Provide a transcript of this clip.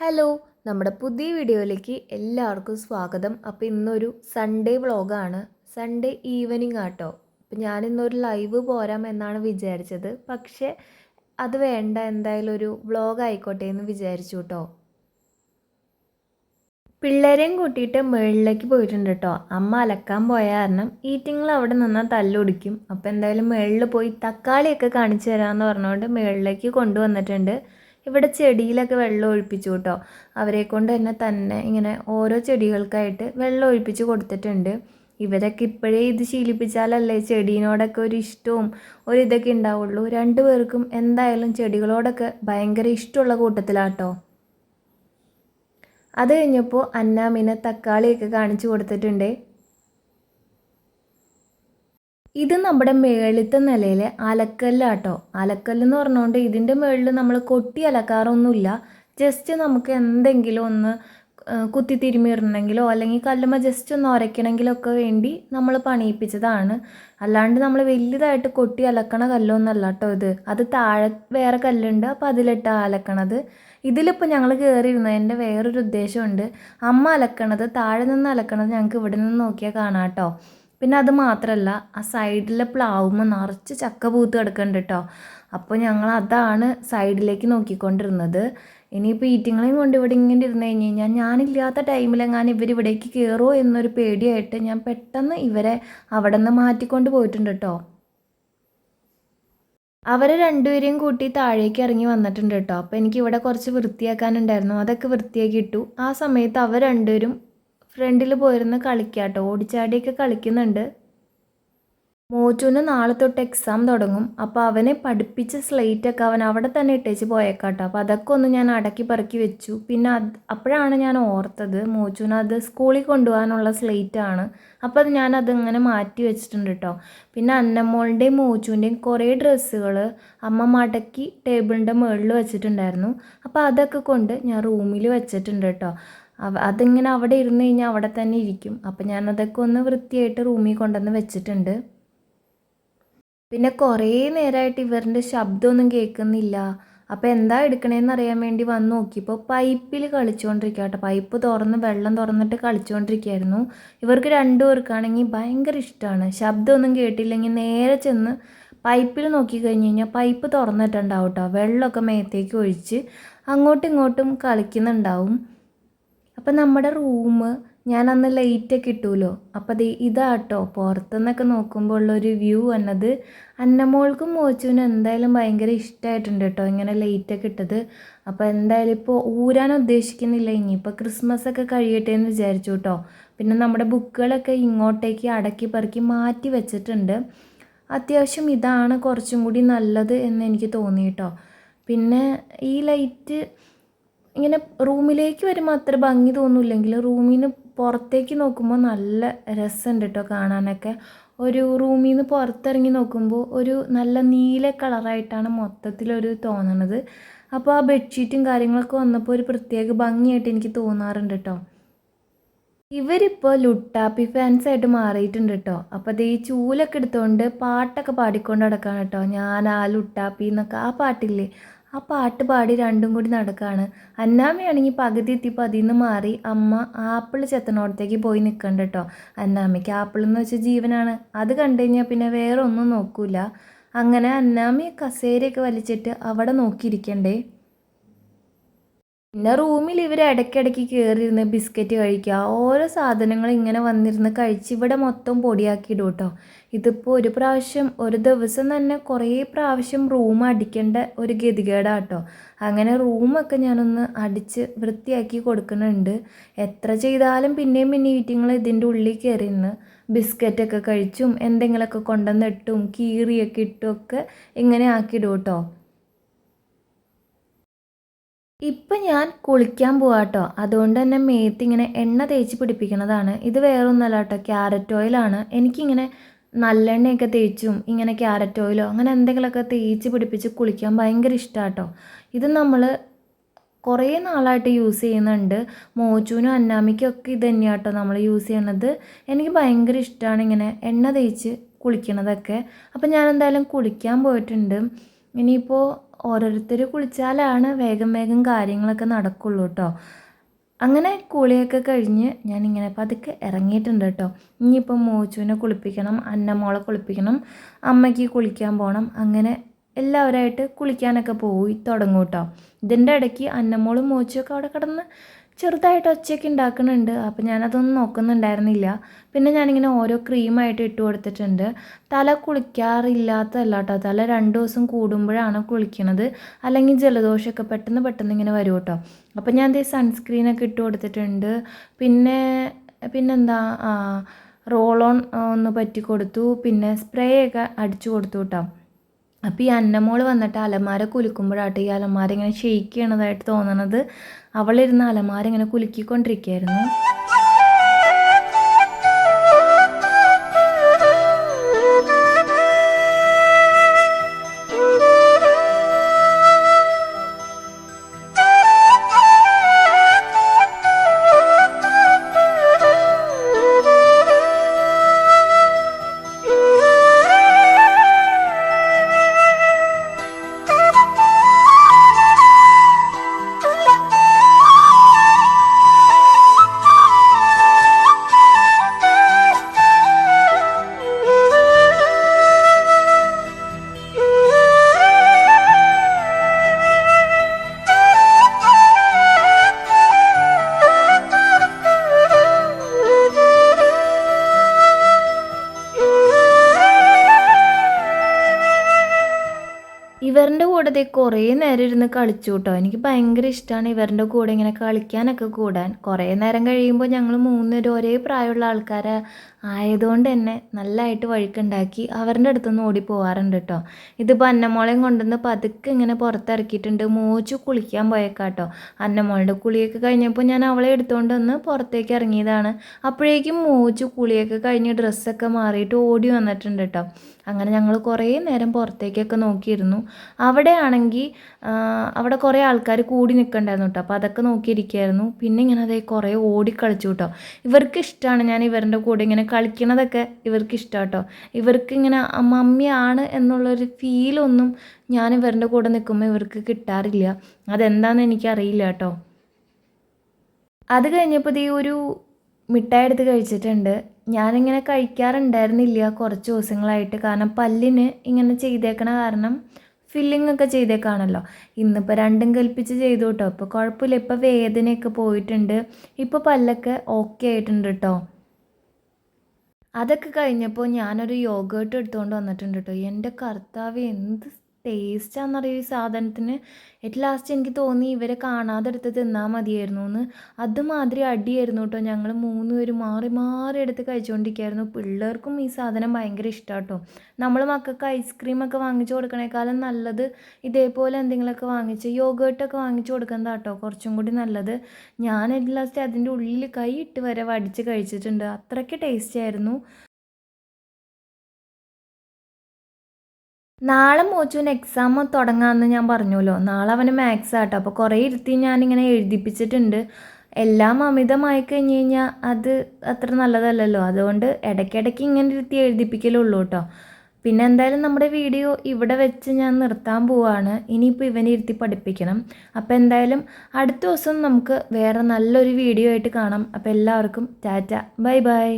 Hello നമ്മുടെ പുതിയ വീഡിയോയിലേക്ക് എല്ലാവർക്കും സ്വാഗതം. അപ്പോൾ ഇന്നൊരു സൺഡേ വ്ളോഗാണ് സൺഡേ ഈവനിങ് ആട്ടോ. അപ്പം ഞാനിന്നൊരു ലൈവ് പോരാം എന്നാണ് വിചാരിച്ചത്. പക്ഷേ അത് വേണ്ട. എന്തായാലും ഒരു വ്ളോഗ് ആയിക്കോട്ടെ എന്ന് വിചാരിച്ചു കേട്ടോ പിള്ളേരെയും കൂട്ടിയിട്ട് മേളിലേക്ക് പോയിട്ടുണ്ട് കേട്ടോ അമ്മ അലക്കാൻ പോയ കാരണം ഈറ്റിങ്ങൾ അവിടെ നിന്നാൽ തല്ലുടിക്കും അപ്പോൾ എന്തായാലും മേളിൽ പോയി തക്കാളിയൊക്കെ കാണിച്ചു തരാമെന്ന് പറഞ്ഞുകൊണ്ട് മേളിലേക്ക് കൊണ്ടുവന്നിട്ടുണ്ട്. ഇവിടെ ചെടിയിലൊക്കെ വെള്ളം ഒഴിപ്പിച്ചു കേട്ടോ. അവരെ കൊണ്ട് തന്നെ തന്നെ ഇങ്ങനെ ഓരോ ചെടികൾക്കായിട്ട് വെള്ളം ഒഴിപ്പിച്ച് കൊടുത്തിട്ടുണ്ട്. ഇവരൊക്കെ ഇപ്പോഴേ ഇത് ശീലിപ്പിച്ചാലല്ലേ ചെടീനോടൊക്കെ ഒരു ഇഷ്ടവും ഒരു ഇതൊക്കെ ഉണ്ടാവുള്ളൂ. രണ്ടു പേർക്കും എന്തായാലും ചെടികളോടൊക്കെ ഭയങ്കര ഇഷ്ടമുള്ള കൂട്ടത്തിലാട്ടോ. അത് കഴിഞ്ഞപ്പോൾ അന്നാമിനെ തക്കാളിയൊക്കെ കാണിച്ചു കൊടുത്തിട്ടുണ്ട്. ഇത് നമ്മുടെ മേളിത്തെ നിലയിലെ അലക്കല്ലാട്ടോ. അലക്കല്ലെന്ന് പറഞ്ഞുകൊണ്ട് ഇതിന്റെ മേളിൽ നമ്മൾ കൊട്ടി അലക്കാറൊന്നുമില്ല. ജസ്റ്റ് നമുക്ക് എന്തെങ്കിലും ഒന്ന് കുത്തി തിരുമിയിടണമെങ്കിലോ അല്ലെങ്കിൽ കല്ലുമ്മ ജസ്റ്റ് ഒന്ന് ഉരയ്ക്കണമെങ്കിലോ ഒക്കെ വേണ്ടി നമ്മൾ പണിയിപ്പിച്ചതാണ്. അല്ലാണ്ട് നമ്മൾ വലുതായിട്ട് കൊട്ടി അലക്കണ കല്ലൊന്നല്ല കേട്ടോ ഇത്. അത് താഴെ വേറെ കല്ലുണ്ട് അപ്പോൾ അതിലിട്ട് അലക്കണത്. ഇതിലിപ്പോൾ ഞങ്ങൾ കയറിയിരുന്നതിന്റെ വേറൊരു ഉദ്ദേശമുണ്ട്. അമ്മ അലക്കണത് താഴെ നിന്ന് അലക്കണത് ഞങ്ങൾക്ക് ഇവിടെ നിന്ന് നോക്കിയാൽ കാണാം കേട്ടോ പിന്നെ അത് മാത്രമല്ല ആ സൈഡിലെ പ്ലാവുമ്പോൾ നിറച്ച് ചക്ക പൂത്ത് കിടക്കുന്നുണ്ട് കേട്ടോ അപ്പോൾ ഞങ്ങൾ അതാണ് സൈഡിലേക്ക് നോക്കിക്കൊണ്ടിരുന്നത്. ഇനിയിപ്പോൾ ഈറ്റിങ്ങളെയും കൊണ്ട് ഇവിടെ ഇങ്ങനെ ഇരുന്ന് കഴിഞ്ഞ് കഴിഞ്ഞാൽ ഞാനില്ലാത്ത ടൈമിലെങ്ങാനും ഇവർ ഇവിടേക്ക് കയറുമോ എന്നൊരു പേടിയായിട്ട് ഞാൻ പെട്ടെന്ന് ഇവരെ അവിടെ നിന്ന് മാറ്റിക്കൊണ്ട് പോയിട്ടുണ്ട് കേട്ടോ അവരെ രണ്ടുപേരെയും കൂട്ടി താഴേക്ക് ഇറങ്ങി വന്നിട്ടുണ്ട് കേട്ടോ അപ്പോൾ എനിക്ക് ഇവിടെ കുറച്ച് വൃത്തിയാക്കാനുണ്ടായിരുന്നു. അതൊക്കെ വൃത്തിയാക്കി ഇട്ടു. ആ സമയത്ത് അവർ രണ്ടുപേരും ഫ്രണ്ടിൽ പോയിരുന്ന് കളിക്കാട്ടോ. ഓടിച്ചാടിയൊക്കെ കളിക്കുന്നുണ്ട്. മോച്ചുവിന് നാളെ തൊട്ട് എക്സാം തുടങ്ങും. അപ്പോൾ അവനെ പഠിപ്പിച്ച സ്ലേറ്റൊക്കെ അവൻ അവിടെ തന്നെ ഇട്ടേച്ച് പോയേക്കാട്ടോ. അപ്പോൾ അതൊക്കെ ഒന്ന് ഞാൻ അടക്കി പറക്കി വെച്ചു. പിന്നെ അത് അപ്പോഴാണ് ഞാൻ ഓർത്തത് മോച്ചുവിന് അത് സ്കൂളിൽ കൊണ്ടുപോകാനുള്ള സ്ലേറ്റാണ് അപ്പോൾ അത് ഞാൻ അതിങ്ങനെ മാറ്റി വെച്ചിട്ടുണ്ട് കേട്ടോ പിന്നെ അന്നമ്മോളുടെയും മോച്ചുവിന്റെയും കുറേ ഡ്രസ്സുകൾ അമ്മ മടക്കി ടേബിളിന്റെ മുകളിൽ വെച്ചിട്ടുണ്ടായിരുന്നു. അപ്പോൾ അതൊക്കെ കൊണ്ട് ഞാൻ റൂമിൽ വെച്ചിട്ടുണ്ട് കേട്ടോ അതിങ്ങനെ അവിടെ ഇരുന്ന് കഴിഞ്ഞാൽ അവിടെ തന്നെ ഇരിക്കും. അപ്പം ഞാനതൊക്കെ ഒന്ന് വൃത്തിയായിട്ട് റൂമിൽ കൊണ്ടുവന്ന് വെച്ചിട്ടുണ്ട്. പിന്നെ കുറേ നേരമായിട്ട് ഇവരുടെ ശബ്ദമൊന്നും കേൾക്കുന്നില്ല. അപ്പോൾ എന്താ എടുക്കണേന്ന് അറിയാൻ വേണ്ടി വന്ന് നോക്കിയപ്പോൾ പൈപ്പിൽ കളിച്ചുകൊണ്ടിരിക്കുക കേട്ടോ പൈപ്പ് തുറന്ന് വെള്ളം തുറന്നിട്ട് കളിച്ചുകൊണ്ടിരിക്കുകയായിരുന്നു ഇവർക്ക് രണ്ടു പേർക്കാണെങ്കിൽ ഭയങ്കര ഇഷ്ടമാണ് ശബ്ദമൊന്നും കേട്ടില്ലെങ്കിൽ നേരെ ചെന്ന് പൈപ്പിൽ നോക്കി കഴിഞ്ഞ് കഴിഞ്ഞാൽ പൈപ്പ് തുറന്നിട്ടുണ്ടാവും കേട്ടോ വെള്ളമൊക്കെ മേത്തേക്ക് ഒഴിച്ച് അങ്ങോട്ടും ഇങ്ങോട്ടും കളിക്കുന്നുണ്ടാവും. അപ്പം നമ്മുടെ റൂം ഞാൻ അന്ന് ലൈറ്റൊക്കെ ഇട്ടുമല്ലോ അപ്പം അത് ഇതാട്ടോ പുറത്തുനിന്നൊക്കെ നോക്കുമ്പോൾ ഉള്ളൊരു വ്യൂ എന്നത് അന്നമോൾക്കും മോച്ചുവിനും എന്തായാലും ഭയങ്കര ഇഷ്ടമായിട്ടുണ്ട് കേട്ടോ ഇങ്ങനെ ലൈറ്റൊക്കെ ഇട്ടത്. അപ്പോൾ എന്തായാലും ഇപ്പോൾ ഊരാൻ ഉദ്ദേശിക്കുന്നില്ല ഇനിയിപ്പോൾ ക്രിസ്മസ് ഒക്കെ കഴിയട്ടെ എന്ന് വിചാരിച്ചു കേട്ടോ. പിന്നെ നമ്മുടെ ബുക്കുകളൊക്കെ ഇങ്ങോട്ടേക്ക് അടക്കി പറക്കി മാറ്റി വെച്ചിട്ടുണ്ട്. അത്യാവശ്യം ഇതാണ് കുറച്ചും കൂടി നല്ലത് എന്ന് എനിക്ക് തോന്നി കേട്ടോ. പിന്നെ ഈ ലൈറ്റ് ഇങ്ങനെ റൂമിലേക്ക് വരുമ്പോൾ അത്ര ഭംഗി തോന്നില്ലെങ്കിൽ റൂമിന് പുറത്തേക്ക് നോക്കുമ്പോൾ നല്ല രസമുണ്ട് കേട്ടോ കാണാനൊക്കെ. ഒരു റൂമിൽ നിന്ന് പുറത്തിറങ്ങി നോക്കുമ്പോൾ ഒരു നല്ല നീല കളറായിട്ടാണ് മൊത്തത്തിലൊരു തോന്നണത്. അപ്പോൾ ആ ബെഡ്ഷീറ്റും കാര്യങ്ങളൊക്കെ വന്നപ്പോൾ ഒരു പ്രത്യേക ഭംഗിയായിട്ട് എനിക്ക് തോന്നാറുണ്ട് കേട്ടോ ഇവരിപ്പോൾ ലുട്ടാപ്പി ഫാൻസ് ആയിട്ട് മാറിയിട്ടുണ്ട് കേട്ടോ അപ്പോൾ അത് ഈ ചൂലൊക്കെ എടുത്തുകൊണ്ട് പാട്ടൊക്കെ പാടിക്കൊണ്ട് നടക്കാണ് കേട്ടോ ഞാൻ ആ ലുട്ടാപ്പി എന്നൊക്കെ ആ പാട്ടില്ലേ. ആ പാട്ട് പാടി രണ്ടും കൂടി നടക്കുകയാണ് അന്നാമ്മയാണെങ്കിൽ പകുതി എത്തിയപ്പോൾ അതിൽ നിന്ന് മാറി അമ്മ ആപ്പിൾ ചെത്തനോടത്തേക്ക് പോയി നിൽക്കണ്ട കേട്ടോ അന്നാമ്മയ്ക്ക് ആപ്പിൾ എന്ന് വെച്ചാൽ ജീവനാണ്. അത് കണ്ടു കഴിഞ്ഞാൽ പിന്നെ വേറെ ഒന്നും നോക്കൂല. അങ്ങനെ അന്നാമയെ കസേരയൊക്കെ വലിച്ചിട്ട് അവിടെ നോക്കിയിരിക്കണ്ടേ? പിന്നെ റൂമിൽ ഇവർ ഇടയ്ക്കിടയ്ക്ക് കയറിയിരുന്ന് ബിസ്ക്കറ്റ് കഴിക്കുക. ഓരോ സാധനങ്ങൾ ഇങ്ങനെ വന്നിരുന്ന് കഴിച്ച് ഇവിടെ മൊത്തം പൊടിയാക്കിയിടും കേട്ടോ ഇതിപ്പോൾ ഒരു പ്രാവശ്യം ഒരു ദിവസം തന്നെ കുറേ പ്രാവശ്യം റൂം അടിക്കേണ്ട ഒരു ഗതികേടാണ് കേട്ടോ അങ്ങനെ റൂമൊക്കെ ഞാനൊന്ന് അടിച്ച് വൃത്തിയാക്കി കൊടുക്കുന്നുണ്ട്. എത്ര ചെയ്താലും പിന്നെയും പിന്നെ ഈറ്റിങ്ങൾ ഇതിന്റെ ഉള്ളിൽ കയറിയിരുന്ന് ബിസ്ക്കറ്റൊക്കെ കഴിച്ചും എന്തെങ്കിലുമൊക്കെ കൊണ്ടുവന്നിട്ടും കീറിയൊക്കെ ഇട്ടും ഒക്കെ ഇങ്ങനെ ആക്കിയിടും കേട്ടോ ഇപ്പം ഞാൻ കുളിക്കാൻ പോവാട്ടോ. അതുകൊണ്ട് തന്നെ മേത്ത് ഇങ്ങനെ എണ്ണ തേച്ച് പിടിപ്പിക്കുന്നതാണ്. ഇത് വേറൊന്നല്ല കേട്ടോ ക്യാരറ്റ് ഓയിലാണ് എനിക്കിങ്ങനെ നല്ലെണ്ണയൊക്കെ തേച്ചും ഇങ്ങനെ ക്യാരറ്റ് ഓയിലോ അങ്ങനെ എന്തെങ്കിലുമൊക്കെ തേച്ച് പിടിപ്പിച്ച് കുളിക്കാൻ ഭയങ്കര ഇഷ്ടമാട്ടോ ഇത് നമ്മൾ കുറേ നാളായിട്ട് യൂസ് ചെയ്യുന്നുണ്ട്. മോച്ചൂനും അന്നാമിക്കും ഒക്കെ ഇത് തന്നെയാട്ടോ നമ്മൾ യൂസ് ചെയ്യണത് എനിക്ക് ഭയങ്കര ഇഷ്ടമാണ് ഇങ്ങനെ എണ്ണ തേച്ച് കുളിക്കണതൊക്കെ അപ്പം ഞാൻ എന്തായാലും കുളിക്കാൻ പോയിട്ടുണ്ട്. ഇനിയിപ്പോൾ ഓരോരുത്തർ കുളിച്ചാലാണ് വേഗം വേഗം കാര്യങ്ങളൊക്കെ നടക്കുള്ളൂ കേട്ടോ അങ്ങനെ കുളിയൊക്കെ കഴിഞ്ഞ് ഞാനിങ്ങനെ പതുക്കെ ഇറങ്ങിയിട്ടുണ്ട് കേട്ടോ ഇനിയിപ്പം മോച്ചുവിനെ കുളിപ്പിക്കണം അന്നമോളെ കുളിപ്പിക്കണം അമ്മയ്ക്ക് കുളിക്കാൻ പോകണം അങ്ങനെ എല്ലാവരായിട്ട് കുളിക്കാനൊക്കെ പോയി തുടങ്ങും കേട്ടോ ഇതിന്റെ ഇടയ്ക്ക് അന്നമോളും മോച്ചുമൊക്കെ അവിടെ കിടന്ന് ചെറുതായിട്ട് ഒച്ചയൊക്കെ ഉണ്ടാക്കുന്നുണ്ട്. അപ്പോൾ ഞാനതൊന്നും നോക്കുന്നുണ്ടായിരുന്നില്ല. പിന്നെ ഞാനിങ്ങനെ ഓരോ ക്രീമായിട്ട് ഇട്ട് കൊടുത്തിട്ടുണ്ട്. തല കുളിക്കാറില്ലാത്തതല്ല കേട്ടോ തല രണ്ട് ദിവസം കൂടുമ്പോഴാണ് കുളിക്കണത്. അല്ലെങ്കിൽ ജലദോഷമൊക്കെ പെട്ടെന്ന് പെട്ടെന്ന് ഇങ്ങനെ വരും കേട്ടോ അപ്പോൾ ഞാൻ ദേ സൺസ്ക്രീനൊക്കെ ഇട്ട് കൊടുത്തിട്ടുണ്ട്. പിന്നെ പിന്നെന്താ റോൾ ഓൺ ഒന്ന് പറ്റി കൊടുത്തു. പിന്നെ സ്പ്രേ ഒക്കെ അടിച്ചു കൊടുത്തു കേട്ടോ അപ്പോൾ ഈ അന്നമോൾ വന്നിട്ട് അലമാര കുലുക്കുമ്പോഴാട്ടെ ഈ അലമാര ഇങ്ങനെ ഷെയ്ക്ക് ചെയ്യണതായിട്ട് തോന്നണത് അവളിരുന്ന് അലമാര ഇങ്ങനെ കുലുക്കിക്കൊണ്ടിരിക്കുകയായിരുന്നു. ഇവരുടെ കൂടെ കുറേ നേരം ഇരുന്ന് കളിച്ചു കേട്ടോ എനിക്ക് ഭയങ്കര ഇഷ്ടമാണ് ഇവരുടെ കൂടെ ഇങ്ങനെ കളിക്കാനൊക്കെ കൂടാൻ. കുറേ നേരം കഴിയുമ്പോൾ ഞങ്ങൾ മൂന്നുപേരും ഒരേ പ്രായമുള്ള ആൾക്കാരെ. ആയതുകൊണ്ട് തന്നെ നല്ലതായിട്ട് വഴുക്കുണ്ടാക്കി അവരുടെ അടുത്തുനിന്ന് ഓടി പോവാറുണ്ട് കേട്ടോ ഇതിപ്പോൾ അന്നമോളെയും കൊണ്ടുവന്ന് പതുക്കെ ഇങ്ങനെ പുറത്തിറക്കിയിട്ടുണ്ട്. മോച്ചു കുളിക്കാൻ പോയേക്കാട്ടോ. അന്നമോളുടെ കുളിയൊക്കെ കഴിഞ്ഞപ്പോൾ ഞാൻ അവളെ എടുത്തുകൊണ്ട് വന്ന് പുറത്തേക്ക് ഇറങ്ങിയതാണ്. അപ്പോഴേക്കും മോച്ചു കുളിയൊക്കെ കഴിഞ്ഞ് ഡ്രസ്സൊക്കെ മാറിയിട്ട് ഓടി വന്നിട്ടുണ്ട് കേട്ടോ അങ്ങനെ ഞങ്ങൾ കുറേ നേരം പുറത്തേക്കൊക്കെ നോക്കിയിരുന്നു. അവിടെയാണെങ്കിൽ അവിടെ കുറേ ആൾക്കാർ കൂടി നിൽക്കണ്ടായിരുന്നു കേട്ടോ അപ്പോൾ അതൊക്കെ നോക്കിയിരിക്കുകയായിരുന്നു പിന്നെ ഇങ്ങനെ അതേ കുറേ ഓടിക്കളിച്ചു കേട്ടോ ഇവർക്ക് ഇഷ്ടമാണ് ഞാൻ ഇവരുടെ കൂടെ ഇങ്ങനെ കളിക്കണതൊക്കെ ഇവർക്ക് ഇഷ്ടമാട്ടോ ഇവർക്ക് ഇങ്ങനെ മമ്മിയാണ് എന്നുള്ളൊരു ഫീലൊന്നും ഞാൻ ഇവരുടെ കൂടെ നിൽക്കുമ്പോൾ ഇവർക്ക് കിട്ടാറില്ല. അതെന്താണെന്ന് എനിക്കറിയില്ല കേട്ടോ അത് കഴിഞ്ഞപ്പോൾ ഈ ഒരു മിഠായി എടുത്ത് കഴിച്ചിട്ടുണ്ട്. ഞാനിങ്ങനെ കഴിക്കാറുണ്ടായിരുന്നില്ല കുറച്ച് ദിവസങ്ങളായിട്ട്. കാരണം പല്ലിന് ഇങ്ങനെ ചെയ്തേക്കണ കാരണം ഫില്ലിംഗ് ഒക്കെ ചെയ്തേക്കാണല്ലോ. ഇന്നിപ്പോൾ രണ്ടും കൽപ്പിച്ച് ചെയ്തു കേട്ടോ ഇപ്പോൾ കുഴപ്പമില്ല. ഇപ്പോൾ വേദനയൊക്കെ പോയിട്ടുണ്ട്. ഇപ്പോൾ പല്ലൊക്കെ ഓക്കെ ആയിട്ടുണ്ട് കേട്ടോ അതൊക്കെ കഴിഞ്ഞപ്പോൾ ഞാനൊരു യോഗേട്ട് എടുത്തുകൊണ്ട് വന്നിട്ടുണ്ട് കേട്ടോ എന്റെ കർത്താവ് എന്ത് ടേസ്റ്റാണെന്നറിയോ ഈ സാധനത്തിന്. അറ്റ് ലാസ്റ്റ് എനിക്ക് തോന്നി ഇവരെ കാണാതെ എടുത്ത് തിന്നാൽ മതിയായിരുന്നു എന്ന് അതുമാതിരി അടിയായിരുന്നു കേട്ടോ. ഞങ്ങൾ മൂന്ന് പേര് മാറി മാറി എടുത്ത് കഴിച്ചുകൊണ്ടിരിക്കുകയായിരുന്നു പിള്ളേർക്കും ഈ സാധനം ഭയങ്കര ഇഷ്ടമാണ് കേട്ടോ നമ്മൾ മക്കൾക്ക് ഐസ്ക്രീമൊക്കെ വാങ്ങിച്ചു കൊടുക്കണേക്കാളും നല്ലത് ഇതേപോലെ എന്തെങ്കിലുമൊക്കെ വാങ്ങിച്ച് യോഗേട്ടൊക്കെ വാങ്ങിച്ചു കൊടുക്കുന്നതാട്ടോ കുറച്ചും കൂടി നല്ലത്. ഞാൻ അറ്റ് ലാസ്റ്റ് അതിന്റെ ഉള്ളിൽ കൈ ഇട്ട് വരെ വടിച്ച് കഴിച്ചിട്ടുണ്ട്. അത്രയ്ക്ക് ടേസ്റ്റ് ആയിരുന്നു. നാളെ മോച്ചുവിന് എക്സാം തുടങ്ങാമെന്ന് ഞാൻ പറഞ്ഞല്ലോ നാളെ അവന് മാത്സ് ആട്ടോ. അപ്പോൾ കുറേ ഇരുത്തി ഞാനിങ്ങനെ എഴുതിപ്പിച്ചിട്ടുണ്ട്. എല്ലാം അമിതമായി കഴിഞ്ഞ് കഴിഞ്ഞാൽ അത് അത്ര നല്ലതല്ലല്ലോ. അതുകൊണ്ട് ഇടയ്ക്കിടയ്ക്ക് ഇങ്ങനെ ഇരുത്തി എഴുതിപ്പിക്കലുള്ളൂ കേട്ടോ. പിന്നെ എന്തായാലും നമ്മുടെ വീഡിയോ ഇവിടെ വെച്ച് ഞാൻ നിർത്താൻ പോവാണ്. ഇനിയിപ്പോൾ ഇവനെ ഇരുത്തി പഠിപ്പിക്കണം. അപ്പോൾ എന്തായാലും അടുത്ത ദിവസം നമുക്ക് വേറെ നല്ലൊരു വീഡിയോ ആയിട്ട് കാണാം. അപ്പോൾ എല്ലാവർക്കും ടാറ്റ. Bye bye.